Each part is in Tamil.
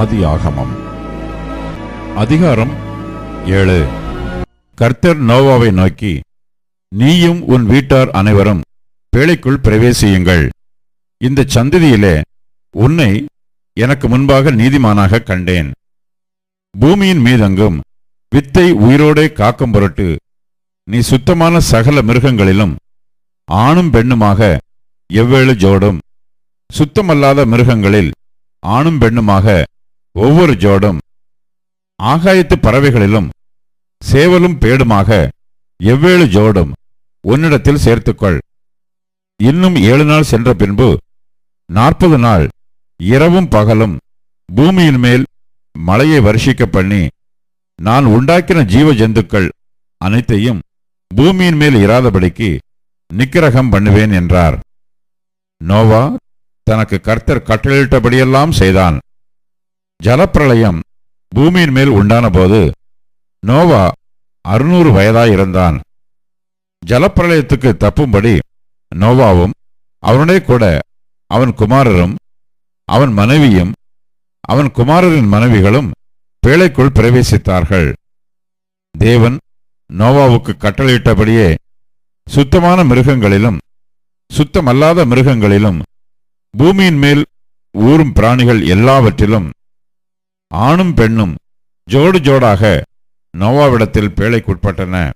ஆதி ஆகமம் அதிகாரம் ஏழு. கர்த்தர் நோவாவை நோக்கி நீயும் உன் வீட்டார் அனைவரும் பேழைக்குள் பிரவேசியுங்கள். இந்த சந்ததியிலே உன்னை எனக்கு முன்பாக நீதிமானாக கண்டேன். பூமியின் மீதெங்கும் வித்தை உயிரோடே காக்கும் பொருட்டு நீ சுத்தமான சகல மிருகங்களிலும் ஆணும் பெண்ணுமாக எவ்வேழு ஜோடும் சுத்தமல்லாத மிருகங்களில் ஆணும் பெண்ணுமாக ஒவ்வொரு ஜோடும் ஆகாயத்து பறவைகளிலும் சேவலும் பேடுமாக எவ்வேழு ஜோடும் உன்னிடத்தில் சேர்த்துக்கொள். இன்னும் ஏழு நாள் சென்ற பின்பு நாற்பது நாள் இரவும் பகலும் பூமியின் மேல் மழையை வருஷிக்க பண்ணி நான் உண்டாக்கின ஜீவ ஜந்துக்கள் அனைத்தையும் பூமியின் மேல் இராதபடிக்கு நிக்கிரகம் பண்ணுவேன் என்றார். நோவா தனக்கு கர்த்தர் கட்டளையிட்டபடியெல்லாம் செய்தான். ஜலப்பிரளயம் பூமியின் மேல் உண்டானபோது நோவா அறுநூறு வயதாயிருந்தான் ஜலப்பிரளயத்துக்கு தப்பும்படி நோவாவும் அவனுடைய கூட அவன் குமாரரும் அவன் மனைவியும் அவன் குமாரரின் மனைவிகளும் பேழைக்குள் பிரவேசித்தார்கள். தேவன் நோவாவுக்கு கட்டளையிட்டபடியே சுத்தமான மிருகங்களிலும் சுத்தமல்லாத மிருகங்களிலும் பூமியின் மேல் ஊறும் பிராணிகள் எல்லாவற்றிலும் ஆணும் பெண்ணும் ஜோடு ஜோடாக நோவாவிடத்தில் பேழைக்குட்பட்டன.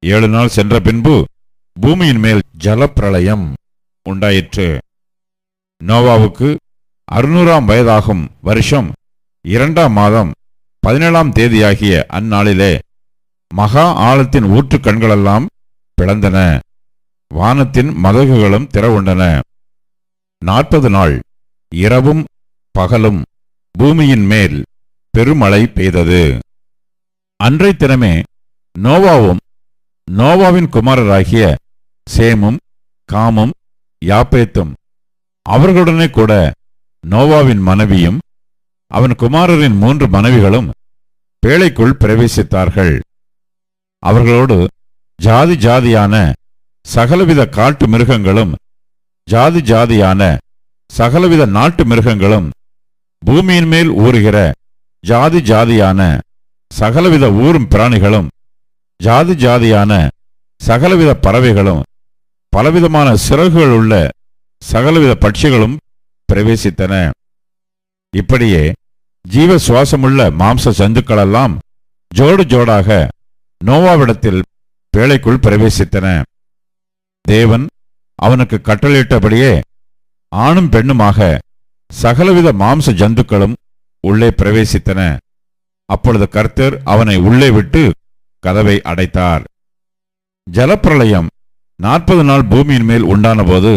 ஏழு நாள் சென்ற பின்பு பூமியின் மேல் ஜலப்பிரளயம் உண்டாயிற்று. நோவாவுக்கு அறுநூறாம் வயதாகும் வருஷம் இரண்டாம் மாதம் பதினேழாம் தேதியாகிய அந்நாளிலே மகா ஆழத்தின் ஊற்று கண்களெல்லாம் பிளந்தன. வானத்தின் மதகுகளும் திறவுண்டன நாற்பது நாள் இரவும் பகலும் பூமியின் மேல் பெருமழை பெய்தது. அன்றை தினமே நோவாவும் நோவாவின் குமாரராகிய சேமும் காமும் யாப்பேத்தும் அவர்களுடனே கூட நோவாவின் மனைவியும் அவன் குமாரரின் மூன்று மனைவிகளும் பேழைக்குள் பிரவேசித்தார்கள். அவர்களோடு ஜாதி ஜாதியான சகலவித காட்டு மிருகங்களும் ஜாதி ஜாதியான சகலவித நாட்டு மிருகங்களும் பூமியின் மேல் ஊறுகிற ஜாதி ஜாதியான சகலவித ஊரும் பிராணிகளும் ஜாதி ஜாதியான சகலவித பறவைகளும் பலவிதமான சிறகுகள் உள்ள சகலவித பட்சிகளும் பிரவேசித்தன. இப்படியே ஜீவ சுவாசமுள்ள மாம்ச சந்துக்களெல்லாம் ஜோடு ஜோடாக நோவாவிடத்தில் பேழைக்குள் பிரவேசித்தன. தேவன் அவனுக்கு கட்டளையிட்டபடியே ஆணும் பெண்ணுமாக சகலவித மாம்ச ஜந்துக்களும் உள்ளே பிரவேசித்தன. அப்பொழுது கர்த்தர் அவனை உள்ளே விட்டு கதவை அடைத்தார். ஜலப்பிரளயம் நாற்பது நாள் பூமியின் மேல் உண்டானபோது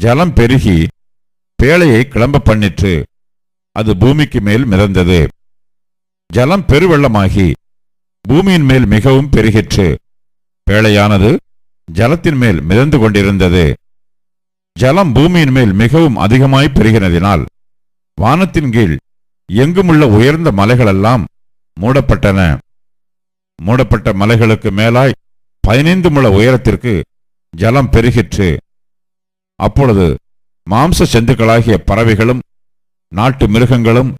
ஜலம் பெருகி பேழையை கிளம்ப பண்ணிற்று. அது பூமிக்கு மேல் மிதந்தது. ஜலம் பெருவெள்ளமாகி பூமியின் மேல் மிகவும் பெருகிற்று. பேழையானது ஜலத்தின் மேல் மிதந்து கொண்டிருந்தது. ஜலம் பூமியின் மேல் மிகவும் அதிகமாய் பெருகினதினால் வானத்தின் கீழ் எங்குமுள்ள உயர்ந்த மலைகளெல்லாம் மூடப்பட்டன. மூடப்பட்ட மலைகளுக்கு மேலாய் பதினைந்து முழ உயரத்திற்கு ஜலம் பெருகிற்று. அப்பொழுது மாம்ச சந்துக்களாகிய பறவைகளும் நாட்டு மிருகங்களும்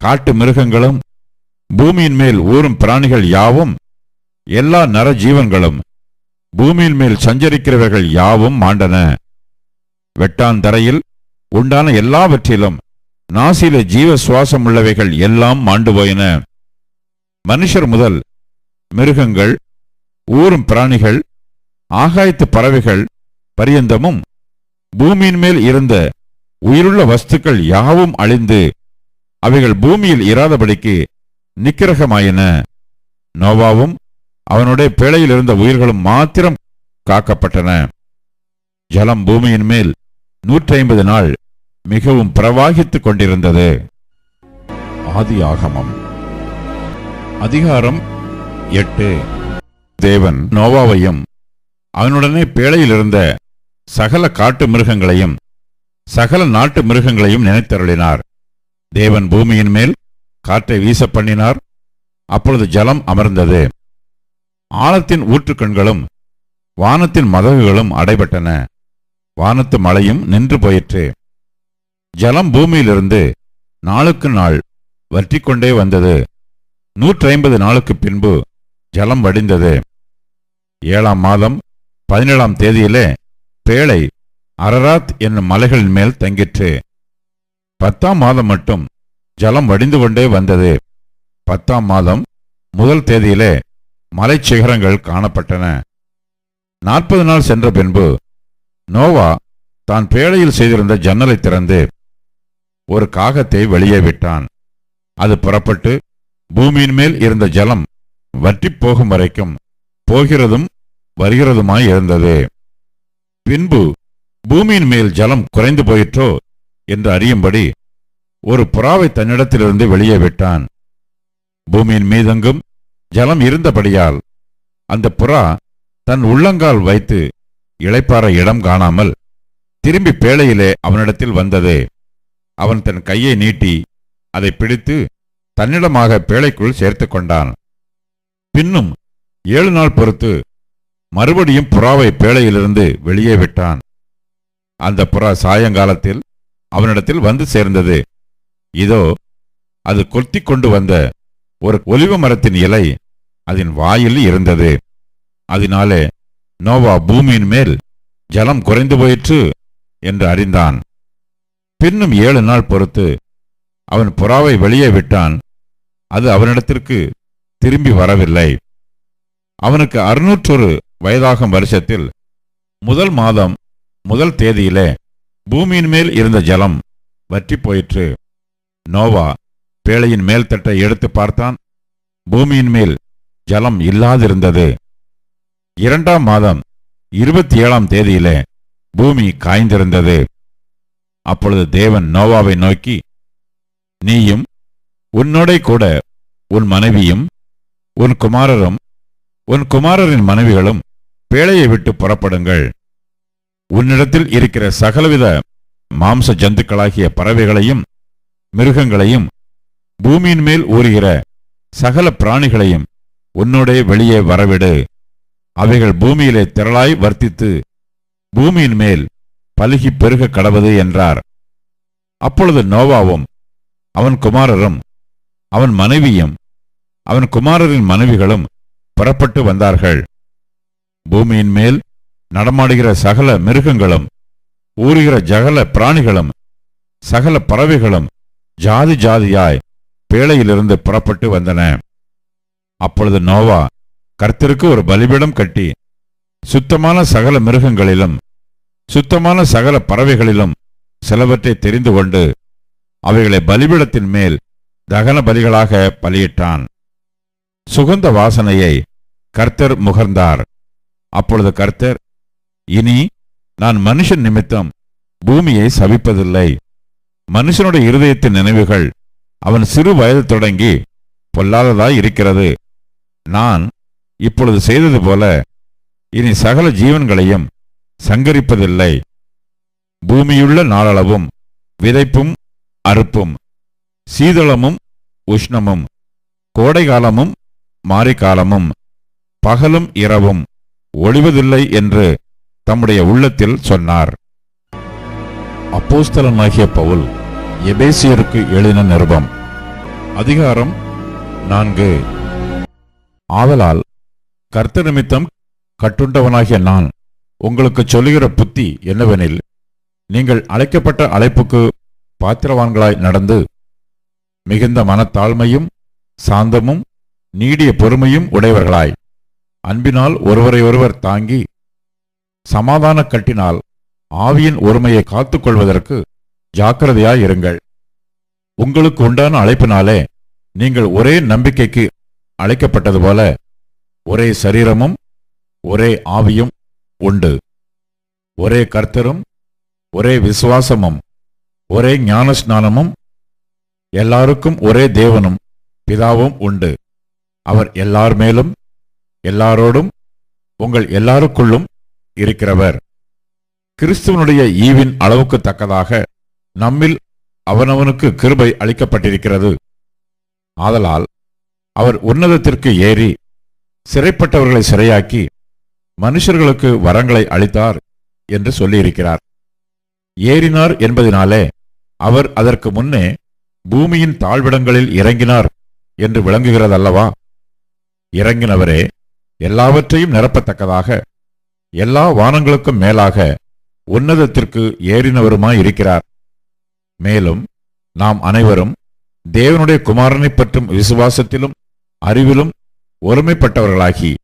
காட்டு மிருகங்களும் பூமியின் மேல் ஊறும் பிராணிகள் யாவும் எல்லா நர ஜீவன்களும் பூமியின் மேல் சஞ்சரிக்கிறவர்கள் யாவும் மாண்டன. வெட்டாந்தரையில் உண்டான எல்லாவற்றிலும் நாசில ஜீவ சுவாசம் உள்ளவைகள் எல்லாம் மாண்டு போயின. மனுஷர் முதல் மிருகங்கள் ஊறும் பிராணிகள் ஆகாயத்து பறவைகள் பரியந்தமும் பூமியின் மேல் இருந்த உயிருள்ள வஸ்துக்கள் யாவும் அழிந்து அவைகள் பூமியில் இராதபடிக்கு நிக்கிரகமாயின. நோவாவும் அவனுடைய பேழையில் இருந்த உயிர்களும் மாத்திரம் காக்கப்பட்டன. ஜலம் பூமியின் மேல் நூற்றி ஐம்பது நாள் மிகவும் பிரவாகித்துக் கொண்டிருந்தது. ஆதி ஆகமம். அதிகாரம் எட்டு. தேவன் நோவாவையும் அவனுடனே பேழையில் இருந்த சகல காட்டு மிருகங்களையும் சகல நாட்டு மிருகங்களையும் நினைத்தருளினார். தேவன் பூமியின் மேல் காற்றை வீச பண்ணினார் அப்பொழுது ஜலம் அமர்ந்தது. ஆழத்தின் ஊற்றுக்கண்களும் வானத்தின் மதகுகளும் அடைபட்டன. வானத்து மழையும் நின்று போயிற்று. ஜலம் பூமியிலிருந்து நாளுக்கு நாள் வற்றிக்கொண்டே வந்தது. நூற்றி ஐம்பது நாளுக்கு பின்பு ஜலம் வடிந்தது. ஏழாம் மாதம் பதினேழாம் தேதியிலே பேழை அரராத் என்னும் மலைகளின் மேல் தங்கிற்று. பத்தாம் மாதம் மட்டும் ஜலம் வடிந்து கொண்டே வந்தது. பத்தாம் மாதம் முதல் தேதியிலே மலைச் சிகரங்கள் காணப்பட்டன. நாற்பது நாள் சென்ற பின்பு நோவா தான் பேழையில் செய்திருந்த ஜன்னலை திறந்து ஒரு காகத்தை வெளியே விட்டான். அது புறப்பட்டு பூமியின் மேல் இருந்த ஜலம் வற்றிப் போகும் வரைக்கும் போகிறதும் வருகிறதுமாய் இருந்தது. பின்பு பூமியின் மேல் ஜலம் குறைந்து போயிற்றோ என்று அறியும்படி ஒரு புறாவை தன்னிடத்திலிருந்து வெளியே விட்டான். பூமியின் மீதெங்கும் ஜலம் இருந்தபடியால் அந்த புறா தன் உள்ளங்கால் வைத்து இளைப்பாற இடம் காணாமல் திரும்பி பேழையிலே அவனிடத்தில் வந்தது. அவன் தன் கையை நீட்டி அதை பிடித்து தன்னிடமாக பேழைக்குள் சேர்த்துக் கொண்டான். பின்னும் ஏழு நாள் பொறுத்து மறுபடியும் புறாவை பேழையிலிருந்து வெளியே விட்டான். அந்த புறா சாயங்காலத்தில் அவனிடத்தில் வந்து சேர்ந்தது. இதோ அது கொத்தி கொண்டு வந்த ஒரு ஒலிவ மரத்தின் இலை அதன் வாயில் இருந்தது. அதனாலே நோவா பூமியின் மேல் ஜலம் குறைந்து போயிற்று என்று அறிந்தான். பின்னும் ஏழு நாள் பொறுத்து அவன் புறாவை வெளியே விட்டான். அது அவனிடத்திற்கு திரும்பி வரவில்லை. அவனுக்கு அறுநூற்றொரு வயதாகும் வருஷத்தில் முதல் மாதம் முதல் தேதியிலே பூமியின் மேல் இருந்த ஜலம் வற்றிப் போயிற்று. நோவா பேழையின் மேல் தட்டை எடுத்து பார்த்தான். பூமியின் மேல் ஜலம் இல்லாதிருந்தது. இரண்டாம் மாதம் இருபத்தி ஏழாம் தேதியிலே பூமி காய்ந்திருந்தது. அப்பொழுது தேவன் நோவாவை நோக்கி நீயும் உன்னோட கூட உன் மனைவியும் உன் குமாரரும் உன் குமாரரின் மனைவிகளும் பேழையை விட்டு புறப்படுங்கள். உன்னிடத்தில் இருக்கிற சகலவித மாம்ச ஜந்துக்களாகிய பறவைகளையும் மிருகங்களையும் பூமியின் மேல் ஊறுகிற சகல பிராணிகளையும் உன்னோடே வெளியே வரவிடு. அவைகள் பூமியிலே திரளாய் வர்த்தித்து பூமியின் மேல் பலுகி பெருக கடவது என்றார். அப்பொழுது நோவாவும் அவன் குமாரரும் அவன் மனைவியும் அவன் குமாரரின் மனைவிகளும் புறப்பட்டு வந்தார்கள். பூமியின் மேல் நடமாடுகிற சகல மிருகங்களும் ஊறுகிற ஜகல பிராணிகளும் சகல பறவைகளும் ஜாதி ஜாதியாய் பேழையிலிருந்து புறப்பட்டு வந்தன. அப்பொழுது நோவா கர்த்தருக்கு ஒரு பலிபீடம் கட்டி சுத்தமான சகல மிருகங்களிலும் சுத்தமான சகல பறவைகளிலும் சிலவற்றை தெரிந்து கொண்டு அவைகளை பலிபீடத்தின் மேல் தகன பலிகளாக பலியிட்டான். சுகந்த வாசனையை கர்த்தர் முகர்ந்தார். அப்பொழுது கர்த்தர் இனி நான் மனுஷன் நிமித்தம் பூமியை சபிப்பதில்லை. மனுஷனுடைய இருதயத்தின் நினைவுகள் அவன் சிறு வயது தொடங்கி பொல்லாததாய் இருக்கிறது. நான் இப்பொழுது செய்தது போல இனி சகல ஜீவன்களையும் சங்கரிப்பதில்லை. பூமியுள்ள நாளளவும் விதைப்பும் அறுப்பும் சீதளமும் உஷ்ணமும் கோடைகாலமும் மாரிக்காலமும் பகலும் இரவும் ஒளிவதில்லை என்று தம்முடைய உள்ளத்தில் சொன்னார். அப்போஸ்தலனாகிய பவுல் எபேசியருக்கு எழுதின நிருபம். அதிகாரம் நான்கு. ஆதலால் கர்த்த நிமித்தம் கட்டுண்டவனாகிய நான் உங்களுக்கு சொல்லுகிற புத்தி என்னவெனில் நீங்கள் அழைக்கப்பட்ட அழைப்புக்கு பாத்திரவான்களாய் நடந்து மிகுந்த மனத்தாழ்மையும் சாந்தமும் நீடிய பொறுமையும் உடையவர்களாய். அன்பினால் ஒருவரை ஒருவர் தாங்கி சமாதான கட்டினால் ஆவியின் ஒருமையை காத்துக்கொள்வதற்கு ஜாக்கிரதையாய் இருங்கள். உங்களுக்கு உண்டான அழைப்பினாலே நீங்கள் ஒரே நம்பிக்கைக்கு அழைக்கப்பட்டது போல ஒரே சரீரமும் ஒரே ஆவியும் உண்டு. ஒரே கர்த்தரும் ஒரே விசுவாசமும் ஒரே ஞானஸ்நானமும் எல்லாருக்கும் ஒரே தேவனும் பிதாவும் உண்டு. அவர் எல்லார் மேலும் எல்லாரோடும் உங்கள் எல்லாருக்குள்ளும் இருக்கிறவர். கிறிஸ்துவனுடைய ஈவின் அளவுக்கு தக்கதாக நம்மில் அவனவனுக்கு கிருபை அளிக்கப்பட்டிருக்கிறது. ஆதலால் அவர் உன்னதத்திற்கு ஏறி சிறைப்பட்டவர்களை சிறையாக்கி மனுஷர்களுக்கு வரங்களை அளித்தார் என்று சொல்லியிருக்கிறார். ஏறினார் என்பதினாலே அவர் அதற்கு முன்னே பூமியின் தாழ்விடங்களில் இறங்கினார் என்று விளங்குகிறதல்லவா? இறங்கினவரே எல்லாவற்றையும் நிரப்பத்தக்கதாக எல்லா வானங்களுக்கும் மேலாக உன்னதத்திற்கு ஏறினவருமாயிருக்கிறார். மேலும் நாம் அனைவரும் தேவனுடைய குமாரனைப் பற்றும் விசுவாசத்திலும் அறிவிலும் ஒருமைப்பட்டவர்களாகி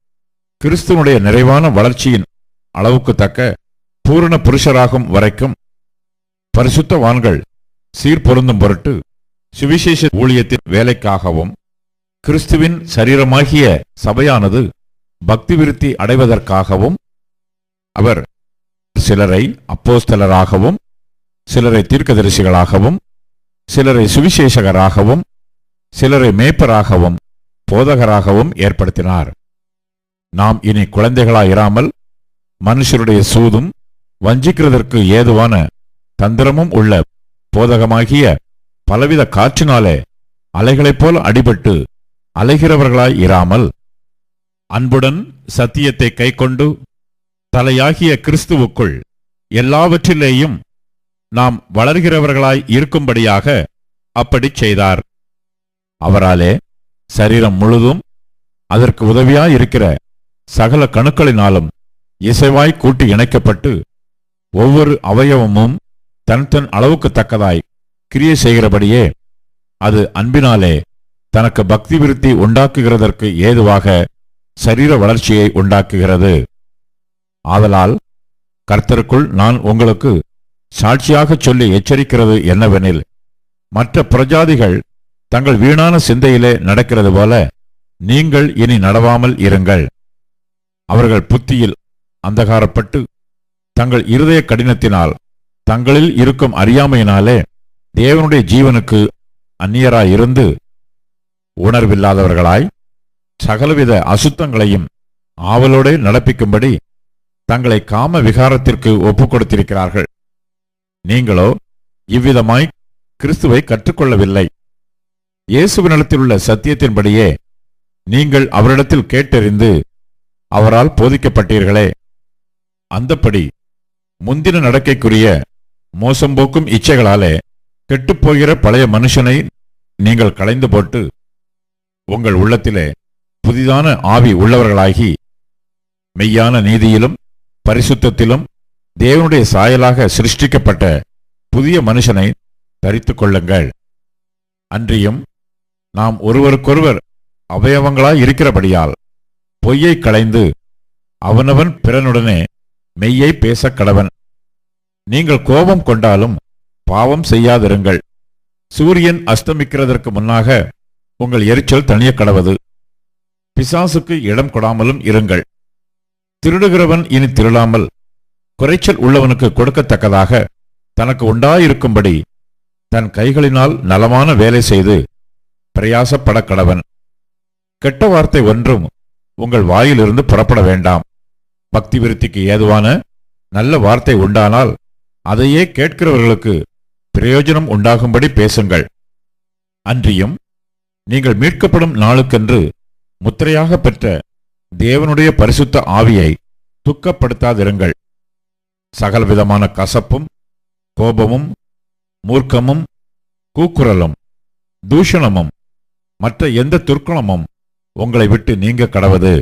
கிறிஸ்துவனுடைய நிறைவான வளர்ச்சியின் அளவுக்கு தக்க பூரண புருஷராகும் வரைக்கும் பரிசுத்த வான்கள் சீர்பொருந்தும் பொருட்டு சுவிசேஷ ஊழியத்தின் வேலைக்காகவும் கிறிஸ்துவின் சரீரமாகிய சபையானது பக்தி விருத்தி அடைவதற்காகவும் அவர் சிலரை அப்போஸ்தலராகவும் சிலரை தீர்க்கதரிசிகளாகவும் சிலரை சுவிசேஷகராகவும் சிலரை மேய்ப்பராகவும் போதகராகவும் ஏற்படுத்தினார். நாம் இனி குழந்தைகளாயிராமல் மனுஷருடைய சூதும் வஞ்சிக்கிறதற்கு ஏதுவான தந்திரமும் உள்ள போதகமாகிய பலவித காற்றினாலே அலைகளைப் போல் அடிபட்டு அலைகிறவர்களாய் இராமல் அன்புடன் சத்தியத்தை கைக்கொண்டு தலையாகிய கிறிஸ்துவுக்குள் எல்லாவற்றிலேயும் நாம் வளர்கிறவர்களாய் இருக்கும்படியாக அப்படிச் செய்தார். அவராலே சரீரம் முழுதும் அதற்கு உதவியாயிருக்கிற சகல கணுக்களினாலும் இசைவாய் கூட்டி இணைக்கப்பட்டு ஒவ்வொரு அவயவமும் தன் தன் அளவுக்கு தக்கதாய் கிரியை செய்கிறபடியே அது அன்பினாலே தனக்கு பக்தி விருத்தி உண்டாக்குகிறதற்கு ஏதுவாக சரீர வளர்ச்சியை உண்டாக்குகிறது. ஆதலால் கர்த்தருக்குள் நான் உங்களுக்கு சாட்சியாகச் சொல்லி எச்சரிக்கிறது என்னவெனில் மற்ற பிரஜாதிகள் தங்கள் வீணான சிந்தையிலே நடக்கிறது போல நீங்கள் இனி நடவாமல் இருங்கள். அவர்கள் புத்தியில் அந்தகாரப்பட்டு தங்கள் இருதய கடினத்தினால் தங்களில் இருக்கும் அறியாமையினாலே தேவனுடைய ஜீவனுக்கு அந்நியராயிருந்து உணர்வில்லாதவர்களாய் சகலவித அசுத்தங்களையும் ஆவலோடே நடப்பிக்கும்படி தங்களை காம விகாரத்திற்கு ஒப்புக் கொடுத்திருக்கிறார்கள் நீங்களோ இவ்விதமாய் கிறிஸ்துவை கற்றுக்கொள்ளவில்லை. இயேசுவினிடத்தில் உள்ள சத்தியத்தின்படியே நீங்கள் அவரிடத்தில் கேட்டறிந்து அவரால் போதிக்கப்பட்டீர்களே. அந்தப்படி முந்தின நடக்கைக்குரிய மோசம்போக்கும் இச்சைகளாலே கெட்டுப்போகிற பழைய மனுஷனை நீங்கள் களைந்து போட்டு உங்கள் உள்ளத்திலே புதிதான ஆவி உள்ளவர்களாகி மெய்யான நீதியிலும் பரிசுத்தத்திலும் தேவனுடைய சாயலாக சிருஷ்டிக்கப்பட்ட புதிய மனுஷனை தரித்துக் கொள்ளுங்கள். அன்றியும் நாம் ஒருவருக்கொருவர் அவயவங்களாய் இருக்கிறபடியால் பொய்யை களைந்து அவனவன் பிறனுடனே மெய்யை பேசக் கடவன் நீங்கள் கோபம் கொண்டாலும் பாவம் செய்யாதிருங்கள். சூரியன் அஸ்தமிக்கிறதற்கு முன்னாக உங்கள் எரிச்சல் தணிய கடவது பிசாசுக்கு இடம் கொடாமலும் இருங்கள். திருடுகிறவன் இனி திருடாமல் குறைச்சல் உள்ளவனுக்கு கொடுக்கத்தக்கதாக தனக்கு உண்டாயிருக்கும்படி தன் கைகளினால் நலமான வேலை செய்து பிரயாசப்பட கடவன் கெட்ட வார்த்தை ஒன்றும் உங்கள் வாயிலிருந்து புறப்பட வேண்டாம். பக்தி விருத்திக்கு ஏதுவான நல்ல வார்த்தை உண்டானால் அதையே கேட்கிறவர்களுக்கு பிரயோஜனம் உண்டாகும்படி பேசுங்கள். அன்றியும் நீங்கள் மீட்கப்படும் நாளுக்கென்று முத்திரையாக பெற்ற தேவனுடைய பரிசுத்த ஆவியை துக்கப்படுத்தாதிருங்கள். சகலவிதமான கசப்பும் கோபமும் மூர்க்கமும் கூக்குரலும் தூஷணமும் மற்ற எந்த துர்க்குணமும் உங்களை விட்டு நீங்க கடவது.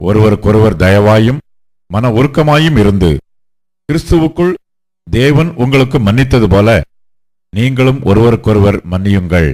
ஒருவருக்கொருவர் தயவாயும் மன உருக்கமாயும் இருந்து கிறிஸ்துவுக்குள் தேவன் உங்களுக்கு மன்னித்தது போல நீங்களும் ஒருவருக்கொருவர் மன்னியுங்கள்.